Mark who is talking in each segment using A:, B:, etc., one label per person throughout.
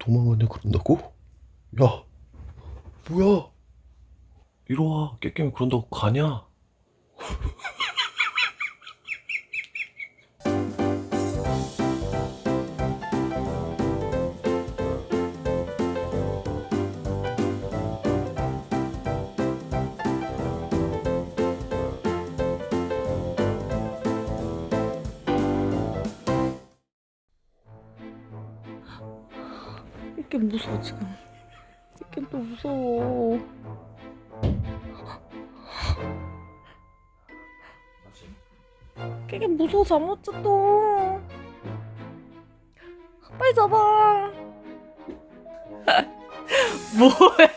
A: 도망가냐 그런다고? 야, 뭐야? 이리 와, 깨깨미 그런다고 가냐?
B: 이렇게 무서워 지금. 이렇게 또 무서워. 이게 무서워 잠 못 잤어. 빨리 잡아. 뭐해?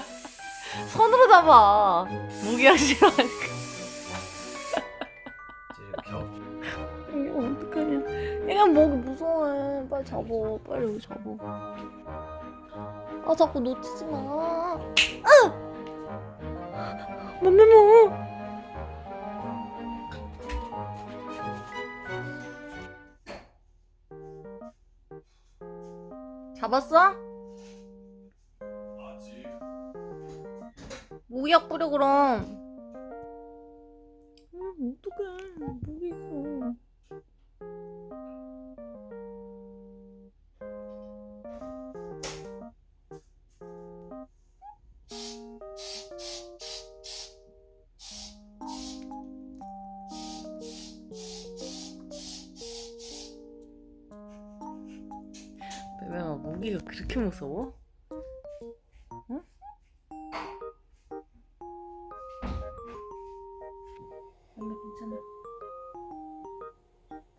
B: 손으로 잡아. 무기야 싫어 빨리 잡어. 빨리 잡어. 아, 자꾸 놓치지 마. 아! 맘매모. 잡았어?
A: 아직
B: 모기약 뿌려 그럼. 음, 어떡해. 모 배배가 모기가 그렇게 무서워? 응? 엄마 괜찮아.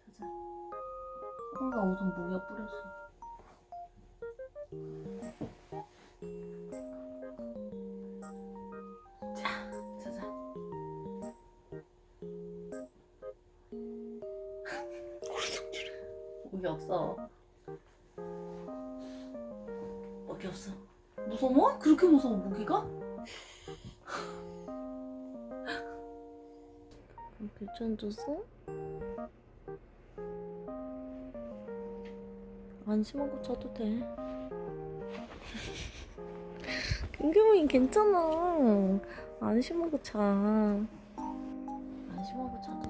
B: 자자. 뭔가 옷은 모기가 뿌렸어. 자, 자자. 모기 없어. 모기 없어. 무서워? 그렇게 무서워 모기가? 괜찮았어? 안심하고 자도 돼. 김규민 괜찮아. 안심하고 자. 안심하고 자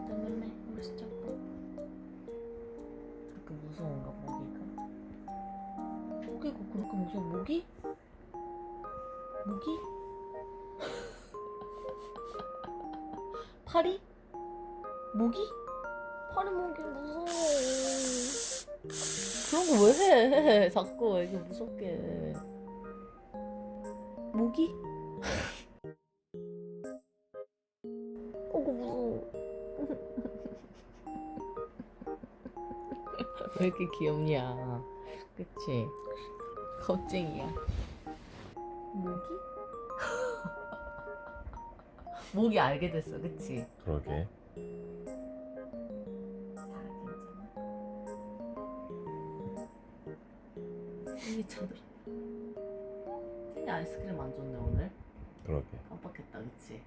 B: 모기가 그렇게 무서워? 모기? 모기? 파리? 모기? 파리 모기 무서워. 그런 거 왜 해? 자꾸 왜 이렇게 무섭게 해. 모기? 어그 무서워. 왜 이렇게 귀엽냐? 그치? 겁쟁이야. 모기? 모기 알게 됐어, 그치?
A: 그러게.
B: 자, 괜찮아. 이게 저들. 이 아이스크림 안 줬네 오늘.
A: 그러게.
B: 깜빡했다, 그치?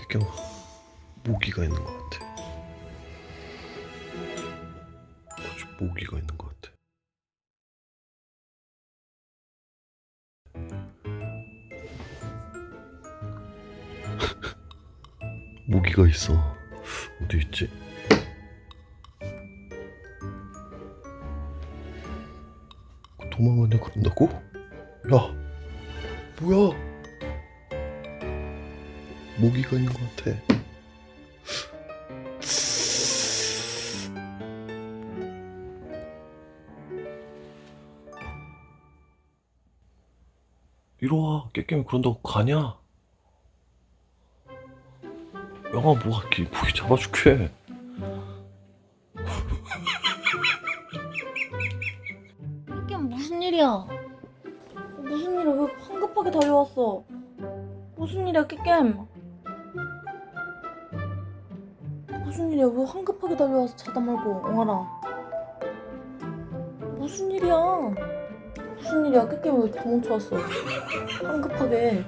A: 깨깨마, 모기가 있는 것 같아. 아주 모기가 있는 것 같아. 모기가 있어. 어디 있지? 도망가냐 그런다고? 야, 뭐야? 모기가 있는 것 같아. 이리와 깨깨면 그런다고 가냐? 영아 뭐가 이렇게 모기 잡아 죽게
B: 무슨 일이야? 왜 황급하게 달려와서 자다 말고, 엉아라. 무슨 일이야? 무슨 일이야? 끼겜 왜 도망쳐 왔어? 황급하게.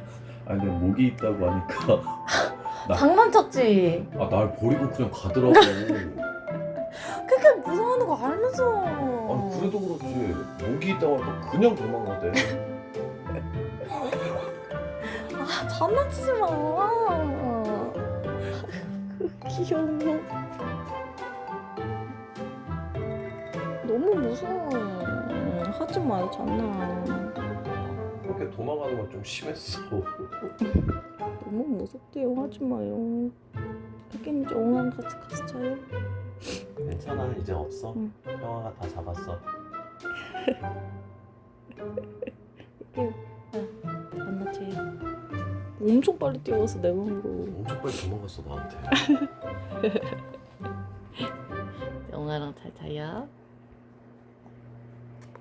A: 아니 내가 목이 있다고 하니까 나-
B: 장난쳤지?
A: 아 날 버리고 그냥 가더라고
B: 끼겜 무서워하는 거 알면서.
A: 아니 그래도 그렇지 목이 있다고 하니까 그냥 도망가대
B: 아, 장난치지 마. 귀여워. 너무 무서워. 하지 마요, 장난.
A: 그렇게 도망가는 건 좀 심했어
B: 너무 무섭대요, 하지 마요. 게임 이제 옹랑 같이 가서 자요.
A: 괜찮아 이제 없어
B: 응.
A: 형아가 다 잡았어
B: 이게 만났지. 엄청 빨리 뛰어와서 내 방으로.
A: 엄청 빨리 도망갔어 나한테
B: 영아랑 잘 자요.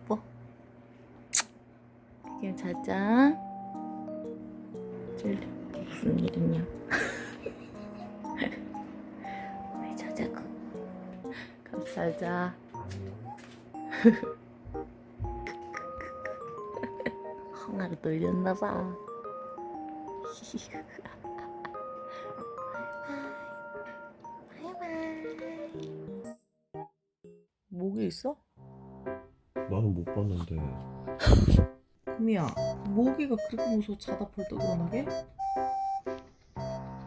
B: 뽀뽀. 게임 잘 자. 젤리 무슨 일 있냐? 왜 자자고? 그럼 잘 자. 헝아를 놀렸나 봐. 목이 있어?
A: 나는 못 봤는데.
B: 금이야, 모기가 그렇게 무서워 자다 벌떡 일어나게?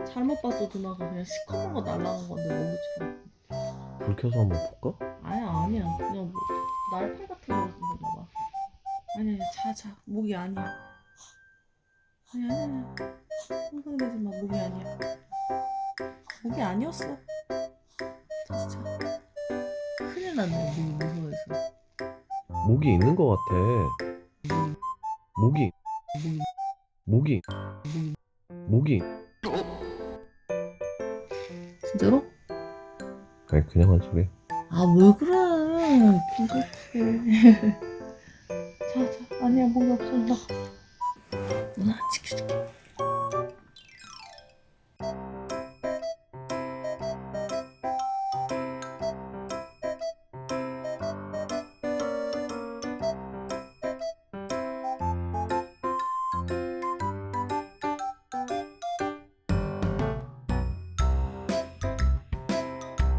B: 잘못 봤어 누나가. 그냥 시커먼 거 날라간 건데 모기처럼
A: 불 켜서 한번 볼까?
B: 아니야 아니야. 그냥 뭐 날팔 같은 거 있었나 봐 아니야 자자. 모기 아니야. 아니야 아니야 아니야 상상되지 마 모기 아니야. 모기 아니었어. 자 큰일 났네 모기 무서워해서.
A: 목이 있는 거 같아. 목이. 목이. 목이.
B: 진짜로?
A: 아니 그냥 한 소리.
B: 아 왜 그래? 부족해. 자 자. 아니야 목이 없어. 나. 누나 지켜줄게